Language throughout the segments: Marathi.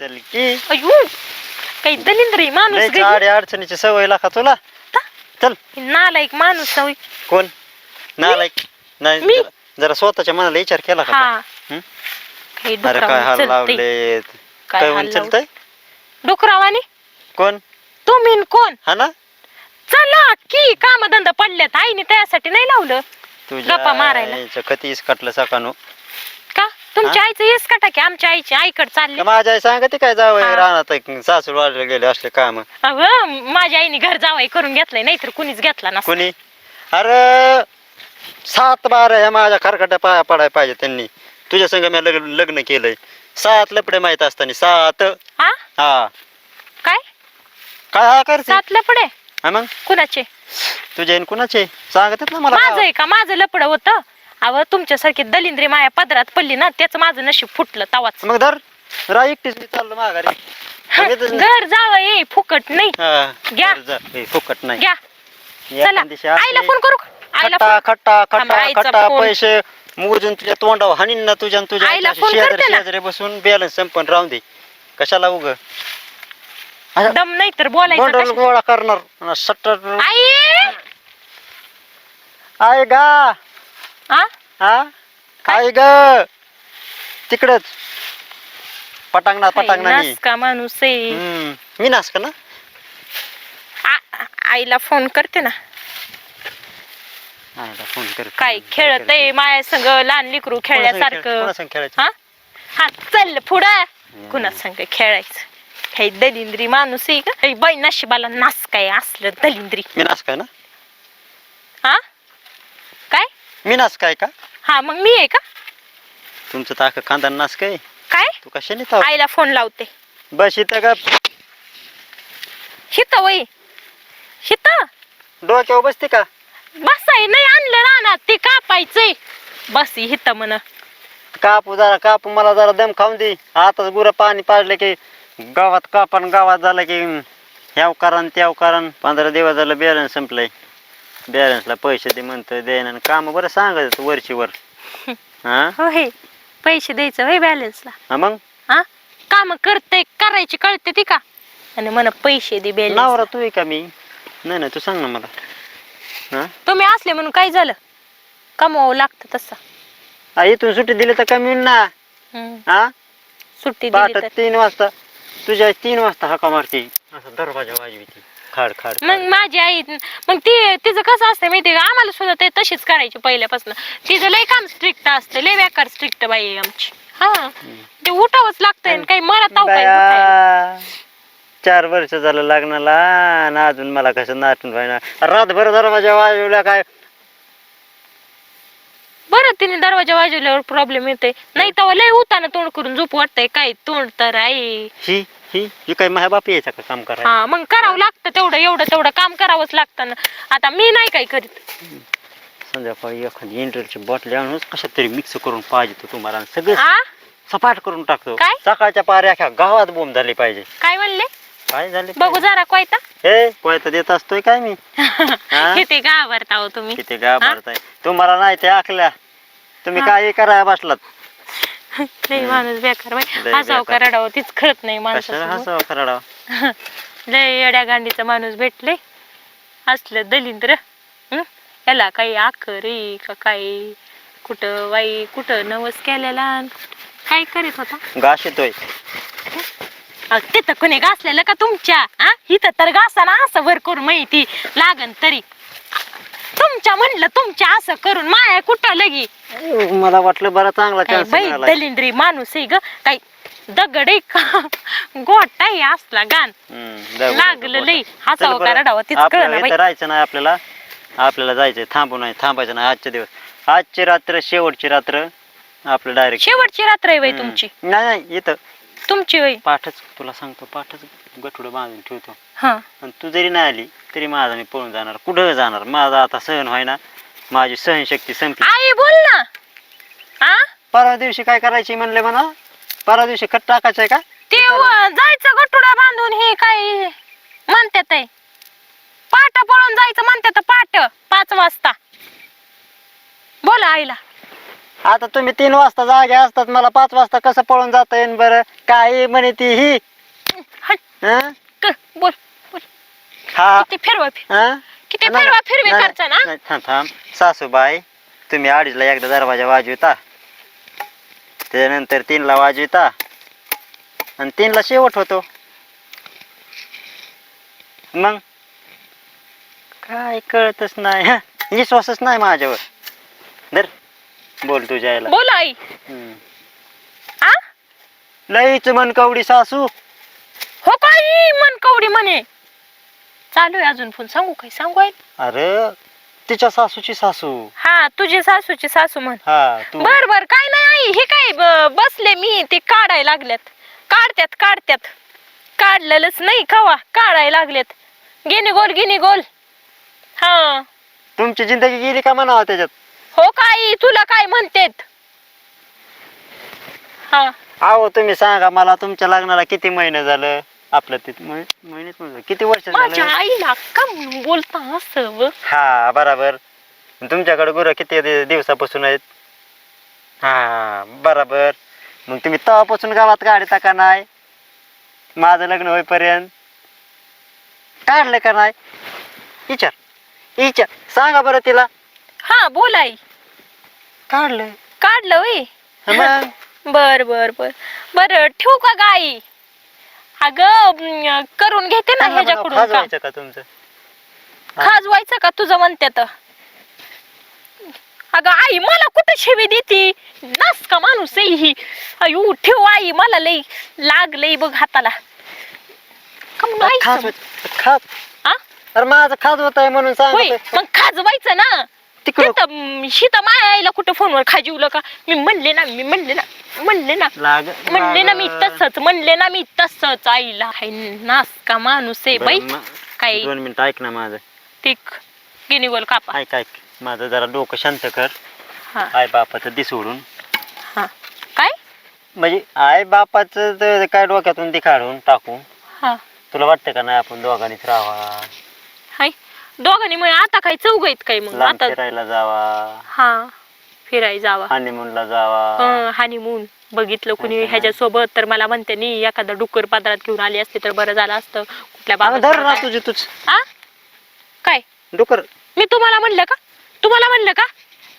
चल की. अयो काही दलिंद्री माणूस लय गं. आडी अडचणीची सवय लाखा तुला. चल. नालायक माणूस होय. कोण? नालायक. नाही मी? जरा- जरा स्वतःच्या मनाला विचार केला का हा. हं? काही अरे काय डुकरावानी हाल. लावले काय काय हाल म्हण चलतय? डुकरावानी? कोण? तुम्ही न कोण? हा ना? चला की काम धंदा पडल्यात. आईने त्यासाठी नाही लावलं. गप्पा मारायला. तुझ्या कधीच कटलं सकाळू का तुमच्या? आईचं येस का टाकी आमच्या आईची आईकडे चालले. माझ्या आई सांगते काय जावं हा. रानात सासू वाढले गेले असले काम. अगं माझ्या आईने घर जावाई करून घेतलंय नाहीतर कुणीच घेतला नसता. कोणी? अरे सात बारा ह्या माझ्या खरकट्या पाया पडाय पाहिजे त्यांनी. तुझ्या संग मी लग्न लग्न केलंय. सात लपडे माहीत असताना सात. हा? हा. काय? काय हा करते? सात लपडे? हा मग? कुणाचे? तुझ्या आणि कुणाचे? सांगतात ना मला माझं आहे का? माझं लपड होतं. अव तुमच्यासारखी दलिंद्री माया पदरात पडली ना त्याच माझं नशीब फुटलं तवाच. मग धर. रा एकटीच मी चाललो माघारी. सांगितलंच ना. घर जावं ये फुकट नाही. हा, घ्या. धर जा. ए, फुकट नाही. घ्या. चला. एखाद दिवशी असे आईला फोन करू का? आईला खट्टा फोन खट्टा थांबा, खट्टा आईचा खट्टा फोन. पैसे. मोजून तुझ्या तोंडावर हाणीन ना तुझ्या आणि तुझ्या आईला फोन शेजारी करते ना. शेजारी बसून बॅलन्स संपन राहून दे. कशाला उग? दम नाही तर बोलायचं बंडल गोळा करणार. सट्टर आई! आहे गा! हा? हा? काय? ग? तिकडच. पटांगणानी. नास का माणूस आहे. मी नास का ना? आ- आईला फोन करते ना. आईला फोन कर काय खेळत आहे माया संग लहान लिकरू खेळल्यासारखं? खेळायचं? हा? हा चल पुढं. कुणा संग खेळायचं? हे दलिंद्री माणूस आहे का? बाई नशिबाला नास काय असलं दलिंद्री? मी नास काय ना? हा? मी नास काय का? हा मग मी आहे का? तुमचं ताक खानदान नास काय? काय? तू कशाने ताव? आईला फोन लावते. बस इथं का शित वय. शित डोक्यावर बसते का? बसाय नाही आणलं राहणार ते कापायचंय. बस हित म्हण. कापू जरा कापू मला जरा दम खाऊन दे. आताच गुरं पाणी पाडलं की गावात कापण गावात झालं की ह्याव कारण त्याव कारण पंधरा दिवस झालं बॅलन्स संपलंय. बॅलन्सला पैसे दे म्हणतोय देईन आणि काम बरं सांगत वरची वर हा? हो पैसे द्यायचं होय बॅलन्सला. हा मग? हा? काम करते करायची कळते ती का? आणि म्हण पैसे दे बॅलन्स नवरा तू आहे का मी? नाही नाही तू सांग ना मला. हा? तुम्ही असले म्हणून काय झालं? कमवावं लागतं तसं. आ, इथून सुट्टी दिली तर कमी होईल ना. हम्म. हा? सुट्टी दिली पहाटे तर. तीन वाजता तुझ्या तीन वाजता हाका मारते. असं दरवाजा वाजवी खाड खाड मग. माझी आई मग ती तिचं कसं असतं माहितीये का? आम्हाला सुद्धा ते तशीच करायची पहिल्यापासून. तिचं लय काम स्ट्रिक्ट असतं लय बेकार स्ट्रिक्ट बाई आहे आमची. हा. ते उठावंच लागतंय आणि काही मला ताव काय चार वर्ष झालं लग्नाला आणि अजून मला कसं नाटून व्हायना रातभर दरवाजा वाजवला काय? बरं तिने दरवाजा वाजवल्यावर प्रॉब्लेम येते नाही तेव्हा लय उताना तोंड करून झोप वाटतंय. काय तोंड तर आहे. ही ही ही काय माझ्या बाप यायचा का काम करायला. हा मग करावं लागतं तेवढं एवढं तेवढं काम करावंच लागतं ना. आता मी नाही काय करीत. संध्याकाळी एखादी इंटरची बॉटल आणून कशात तरी मिक्स करून पाहिजे तो तुम्हाला आणि सगळं सपाट करून टाकतो. काय? सकाळच्या पाऱ्या अख्या गावात बोंब झाली पाहिजे. काय म्हणले? काय झाले? बघू जरा कोयता. हे कोयता देत असतोय काय मी? हा? किती गावरता हो तुम्ही. किती घाबरताय. तुम्हाला नाही ते आखल्या. तुम्ही हा. काय करायला बसलात? लय माणूस बेकार बाई. लय हसाव बेकार. कराडावं तीच कळत नाही कशाला हसावं खरडा लय येड्या गांडीचा माणूस भेटले. असलं दलिंद्र हं? याला काही आखरी का काही कुठं बाई कुठं नवस केलेला अन काय करीत होता? घास येतोय. तिथं कोणी घासलेलं का तुमच्या? हा? इथं तर घासाना असं वर करून माहिती. लागन तरी. तुमच्या म्हणलं तुमच्या असं करून माया कुठं लगी? मला वाटलं बरा चांगला काय बाई दलिंद्री माणूस आहे ग. काही दगड आहे का? गोटा आहे असला गान लागलं लई. हसावं का रडावं तीच कळना बाई. राहायचं नाही आपल्याला. आपल्याला जायचंय थांबू नाही थांबायचं नाही. आजचे दिवस. आजची रात्र शेवटची रात्र. आपलं डायरेक्ट शेवटची रात्र आहे बाई तुमची. नाही नाही इथं. तुमची होय. पाठच तुला सांगतो पाठच गठुडं बांधून ठेवतो. हा. आणि तू जरी नाही आली तरी माझा मी पळून जाणार. कुठं जाणार? माझा आता सहन व्हायना माझी सहनशक्ती संपली. आई बोल ना. आ? परवा दिवशी काय करायची म्हणले म्हणा? परवा दिवशी खत टाकायचंय का? ते व- जायचं गटुडा बांधून हे काय म्हणतात आहे पाट पळून जायचं म्हणतात पाट पाच वाजता. बोला आईला. आता तुम्ही तीन वाजता जागे असतात मला पाच वाजता कसं पळून जाता येईन बरं? काय म्हणे ती ही? हट, हं? बोल. हा. किती फिरवा फिर हं? किती नाही, फिरवा फिरवी नाही, करता ना नाही, थांब थांब. सासूबाई तुम्ही अडीचला एकदा दरवाजा वाजविता. त्यानंतर तीनला वाजविता. आणि तीनला शेवट होतो. मग? काय कळतच नाही हं? विश्वासच नाही माझ्यावर. धर बोल तुझ्या यायला बोल आई. हम्म. आ? लईच मन कवडी सासू. हो काय मन कवडी म्हणे? चालू आहे अजून फोन. सांगू काय? सांगू आई अरे तिच्या सासूची सासू. हा तुझी सासूची सासू म्हण. हा तू. बर बर. काय नाही आई हे काय ब- बसले मी ते काढायला लागल्यात काढत्यात काढत्यात. काढलेलंच नाही खवा काढायला लागलेत. गिनी गोल गिनी गोल. हा. तुमची जिंदगी गेली का म्हणावं त्याच्यात? हो काय तुला काय म्हणतेत? हा. अहो तुम्ही सांगा मला तुमच्या लग्नाला किती महिने झालं? आपलं ते महिनेच म्हणलं किती वर्ष माझ्या झालं आईला का म्हणून बोलता असं व? हा बराबर. तुमच्याकडे गुरं किती दि- दिवसापासून आहेत? हा बराबर. मग तुम्ही तेव्हापासून गावात काढता का नाही? माझं लग्न होईपर्यंत? काढलं का नाही? विचार विचार. सांगा बरं तिला. हा बोल आई. काढलं काढलं वय मग? बर बर बर. बर ठेवू का गाई अगं करून घेते ना ह्याच्याकडून काम. खाजवायचं का तुमचं? हा. खाजवायचं का तुझं म्हणत्यात अगं आई मला कुठं शिवी देती? नास का माणूस आहे ही? अयो ठेव आई मला लई लागलंय बघ हाताला. का म्हणून आई खाज खाज आ? अरे माझं खाज होत आहे म्हणून होय सांग मग खाजवायचं ना? तिकडं तिथं शीता माया आईला कुठं फोनवर खाजीवलं का? मी म्हणले ना मी म्हणले ना म्हणले ना. लाग म्हणले ना मी. तसंच म्हणले ना मी तसंच. आईला हाय नास का माणूस आहे बरं, बाई म- काय? दोन मिनिटं ऐक ना माझं. ते गिनीगोल कापा. ऐक ऐक. माझं जरा डोकं शांत कर. हा. आई बापाचं दी सोडून हा. काय? म्हणजे आई बापाचं काय डोक्यातून ती काढून टाकू. हा. तुला वाटतं का नाही आपण दोघांनीच राहावा? दोघांनी मग आता काय चौघ आहेत काय मग. लांब आता फिरायला जावा. हा फिराय जावा. हनीमूनला जावा. हानिमून बघितलं कुणी. ह्याच्या सोबत तर मला म्हणते नी एखादा डुक्कर पादरात घेऊन आली असते तर बरं झालं असतं. कुठल्या धर ना बाबा तुझी तुझ. हा? काय? डुकर मी तुम्हाला म्हणलं का? तुम्हाला म्हणलं का?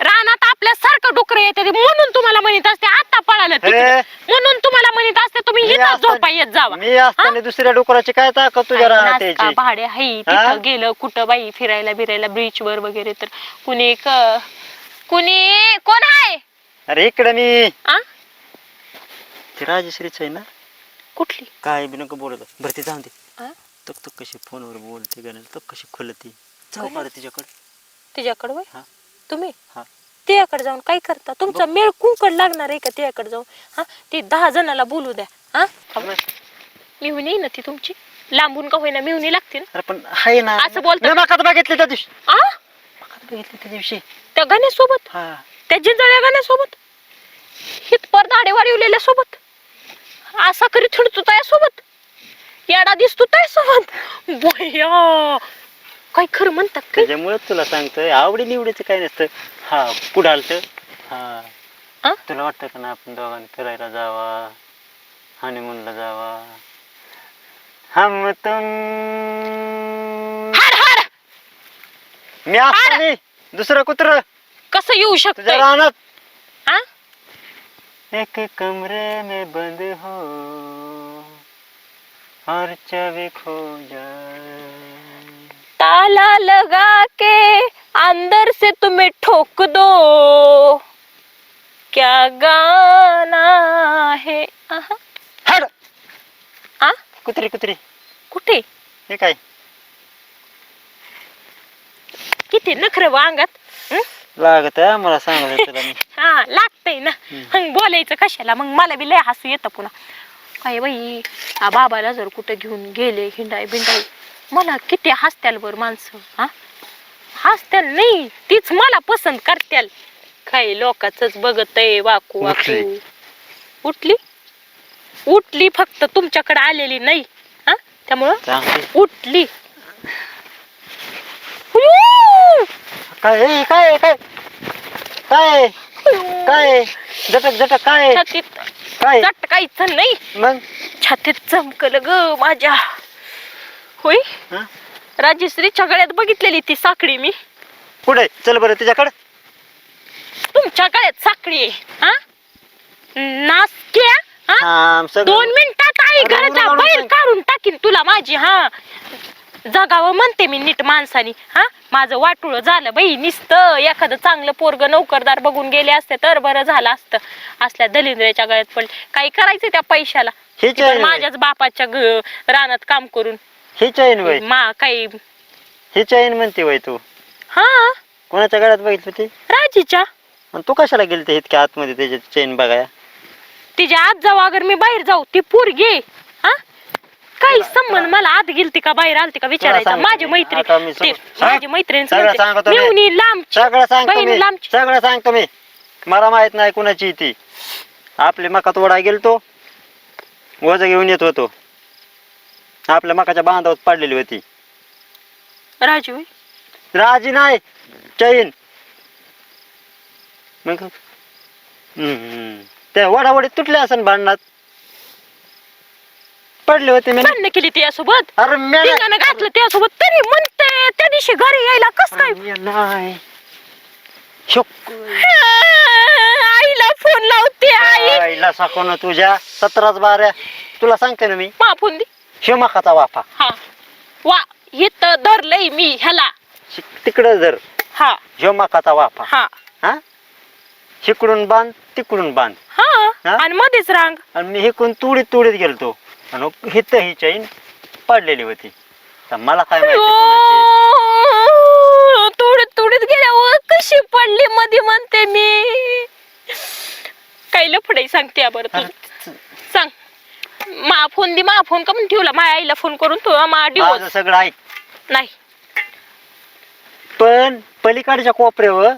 रानात आपल्यासारखं डुकर येते ते. म्हणून तुम्हाला म्हणत असते आता पळालं तिकडं. म्हणून तुम्हाला म्हणत असते तुम्ही मी इथं असताना- झोपा येत जावा. मी असताना दुसऱ्या डुकराची काय ताकद तुझ्या नाचका यायची? भाडे हाय हा? तिथं गेलं कुठं बाई? फिरायला बिरायला बीच वर वगैरे तर कुणी क- कुणी कोण आहे? अरे इकडे मी. आ? ती राजश्रीच आहे ना? कुठली? काय बी नको बोलत बरं ती जाऊन दे. आ? तक तक कशी फोनवर बोलते गाणं तक कशी खुलती? जाऊ का रे तिच्याकडे. तिच्याकडे वय? हा. तुम्ही? हा. तिच्याकडे जाऊन काय करता? तुमचा मेळ कुंकड लागणार आहे का तिच्याकडे जाऊन? हा? ती दहा जणाला बोलू द्या. हा? मिळून येईन ना ती तुमची? लांबून का होईना मिळून लागते ना अरे पण आहे ना. असं मकात बघितली त्या दिवशी. आ? बघितली त्या दिवशी. त्या गाण्यासोबत हा. त्या जिंजळ्या गाण्यासोबत हितपर दाढे वाढवलेल्या सोबत? असा करी थिडतो त्या सोबत? येडा दिसतो त्या सोबत? बया काय खरं म्हणतात काय? त्याच्यामुळे तुला सांगतोय आवडी निवडीचं काय नसतं. हा पुढालत आ? हा. तुला वाटतं का ना आपण दोघांनी फिरायला जावा हनीमूनला जावा? हम तुम मी असताना दुसरं कुत्र. कसं येऊ तुझ्या शकत रानात. आ? एक कमरे में बंद हो और चाबी खो जाए. ताला लगा के अंदर से तुम्हें ठोक दो। क्या गाना है? आहा. हड आ? कुत्री कुत्री। कुठे? हे काय? किती नखर अंगात हं? लागत आहे मला सांगत तुला मी हा लागतंय ना. मग बोलायचं कशाला? मग मला बी लय हसू येतं पुन्हा. काय बाई आ बाबाला जर कुठं घेऊन गेले हिंडाय बिंडाय मला किती हसत्याल बर माणसं हा? हसत्याल नाही तीच मला पसंत करत्याल. काय लोकाच बघत वाकू वाकू. उठली. उठली? उठली फक्त तुमच्याकडे आलेली नाही हा? त्यामुळं? चांगली. उठली. हुयू! काय काय काय? काय? काय? झटक झटक काय? छातीत काय? चटकायचं नाही. मग? छातीत चमकल ग माझ्या. होय? हा? राजश्रीच्या गळ्यात बघितलेली ती साखळी मी. कुठे? चल बरं तिच्याकडे तुमच्या गळ्यात साखळी आहे हा? नासक्या हा? थांब सगळं दोन मिनिटात आई अरे, घराच्या बाहेर. काढून टाकीन तुला माझी हा? जगावं म्हणते मी नीट माणसानी हा? माझं वाटुळ झालं बाई निसत. एखादं चांगलं पोरग नोकरदार बघून गेले असते तर बरं झालं असतं. असल्या दलिंद्राच्या गळ्यात पडले. काही करायचं त्या पैशाला? हीच ती पण आहे. माझ्याच बापाच्या ग- रानात काम करून. हीच आहे वय मा काही. हीच आहे म्हणते वय तू. हा? कोणाच्या गळ्यात बघितली होती? राजीच्या. आणि तू कशाला गेली ते इतक्या आतमध्ये त्याची चेन बघाया तिच्या आत जाऊ अगर मी बाहेर जाऊ ती पोरगी हा? काही संबंध मला आत गेलती का बाहेर आलती का विचारायचं? सांगतो माझी मी. मैत्रीण आता मी ती- सगळं- माझी मैत्रीण सगळं सांगतो मी. सगळं सांगतो बहीण मी. लांबची. सगळं सांगतो मी. मला माहीत नाही कुणाची ती. आपली मका तोडा गेलतो. वज घेऊन येत होतो. आपल्या मकाच्या बांधावत पडलेली होती. राजू? होय. राजी नाही. चैन. मग? हम्म. त्या वडावडीत तुटले असन भांडणात. पडले होते मी. भांडणं केली त्यासोबत? अरे मी धिंगाणं घातलं त्यासोबत. तरी म्हणते त्या दिवशी घरी यायला कस काय? अरे नाही. शुक. आईला फोन लावते आई. आईला साकोन तुझ्या सतराच बाऱ्या. तुला सांगते ना मी. मा फोन दे शिवमाकाचा वाफा. हा. वा इथं धरलंय मी ह्याला. तिकडं जर हा. शिवमाकाचा वाफा. हा. हा? शिकडून बांध तिकडून बांध. हा. हा? आणि मध्येच रांग. आणि मी हिकून तुडीत तुडीत गेलतो. आणि हित ही चैन पडलेली होती. तर मला काय माहिती कोणाची. तुडत तुडत गेल्यावर कशी पडली मध्ये म्हणते मी. काही लफडाई सांगते बरं तू. मा फोन दे मा फोन का म्हणून ठेवला. माझ्या आईला फोन करून तू मा माझं डिवोर्स सगळं ऐक नाही. पण पलीकडच्या कोपऱ्यावर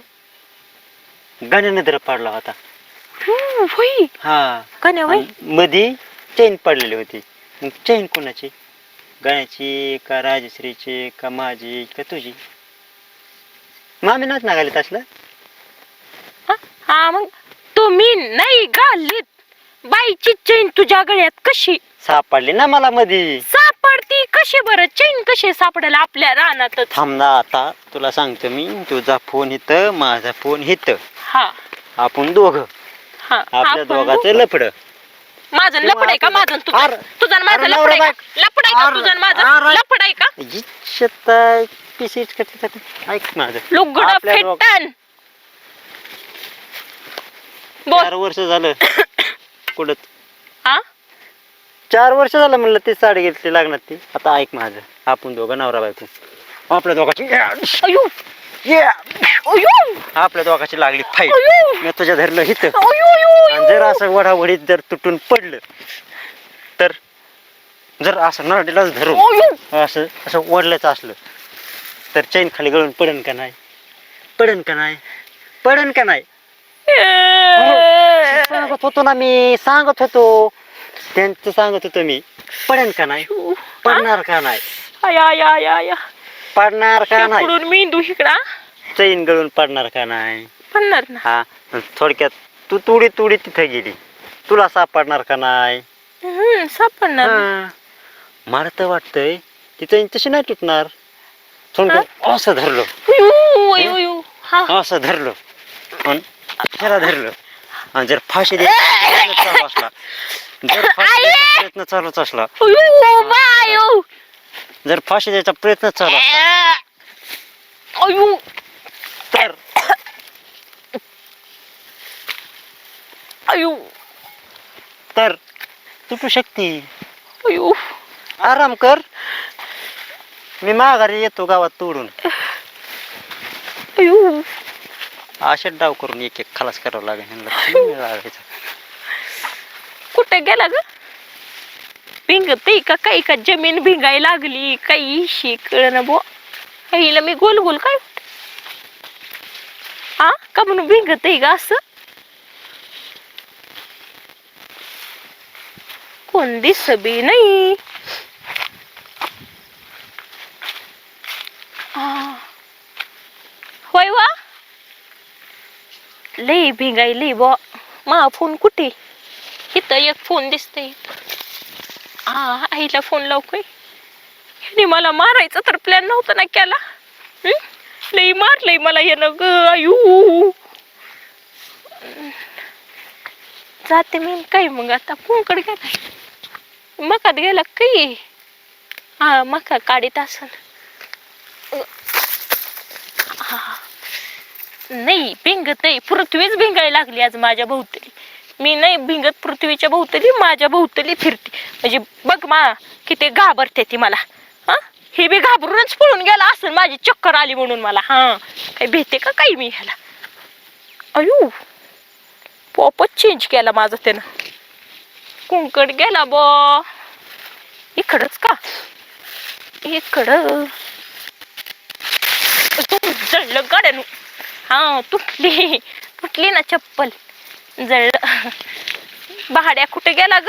गणनद्र पडला होता. हम्म, हा. आणि मधी चैन पडलेली होती. मग चैन कोणाची? गण्याची का राजश्रीची का माझी का तुझी? मामी नाच नागाली तसलं हा? हा मग तुम्ही नाही घालीत. बाईची चैन तुझ्या गळ्यात कशी? सापडली ना मला मधी. सापडती कशी बरं? चैन कशी सापडेल आपल्या रानातच? थांब ना आता तुला सांगतो मी तुझा फोन इथं माझा फोन इथं हा. आपण दोघं. हा. आपल्या आपण दोघाचं लफड. माझं लपड आहे का माझं? तुझं अरे- तुझं आणि माझं अरे लपड आहे नवरा का? लपड आहे का अरे- तुझं आणि माझं? अरे- लपड आहे का? इच्छत पिसीच ऐक माझं. लुगड आपल्या दोघ- फेटन बोल. चार वर्ष झालं. कुठं? हा चार वर्ष झालं म्हणलं ती साडी घेतली लागणार ती. आता ऐक माझं. आपण दोघं नवरा बायको. आपल्या दोघाची अयो अयो आपल्या दोघाची लागली फाईट अयो मी तुझ्या धरलं हित अयो अयो आणि जर असं वडावडीत जर तुटून पडलं तर जर असं नरडीलाच धरून अयो असं असं ओढल्याचं असलं तर चैन खाली गळून पडन का नाही? पडन का नाही? पडन का नाही? सांगत होतो ना मी. सांगत होतो त्यांचं सांगत होतो मी पडन का नाही? पडणार का नाही? आया आया आया आया पडणार का नाही? इकडून मेंदू इकडा चैन गळून पडणार का नाही? पडणार ना. हा थोडक्यात तू तुडी तुडी तिथे गेली. तुला सापडणार का नाही? हम्म, सापडणार हा. मला तर वाटतंय ती चैन तशी नाही तुटणार. थोडक्यात असं धरलो. अयो अयो अयो. हा. असं धरलो. आणि त्याला धरलं. आणि जर फाशी द्यायचा प्रयत्न चालू असला. जर फाशी द्यायचा प्रयत्न चालूच असला. जर फाशी द्यायचा प्रयत्न चालू असला. तर. अयो! तर. तुटू शकते. आराम कर. मी माघारी येतो गावात तोडून अयो असे डाव करून एक एक खलास करावं लागेल ह्यांना. लागायचं. कुठे गेला ग? भिंगते का काही का? जमीन भिंगाय लागली काही शिकळ ना बो हिला मी गोल गोल काय हा का म्हणून भिंगत का असं? कोण दिस बी नाही आ. होय वा लई भिंगाई लई बॉ मा फोन कुठे? इथं एक फोन दिसतंय. हा आईला फोन लावकोय ह्याने मला मारायचा तर प्लॅन नव्हता ना केला. लई मारलंय मला यानं ग आयु. जाते मी काय मग आता? कोणकडे गेला मकात गेला काही हा मका काढीत असन. नाही भिंगत नाही. पृथ्वीच भिंगायला लागली आज माझ्या भोवतली. मी नाही भिंगत पृथ्वीच्या भोवतली माझ्या भोवतली फिरते. म्हणजे बघ मा किती घाबरते ती मला. हा? हे बी घाबरूनच पळून गेला असं माझी चक्कर आली म्हणून मला. हा. काही भीते का काही मी ह्याला? अयो! पॉपच चेंज केला माझा त्यानं. कुंकड गेला बॉ. इकडच का? इकडं. जळलं गाड्यानु. हा तुटली. तुटली ना चप्पल. जळलं. भाड्या कुठे गेला ग?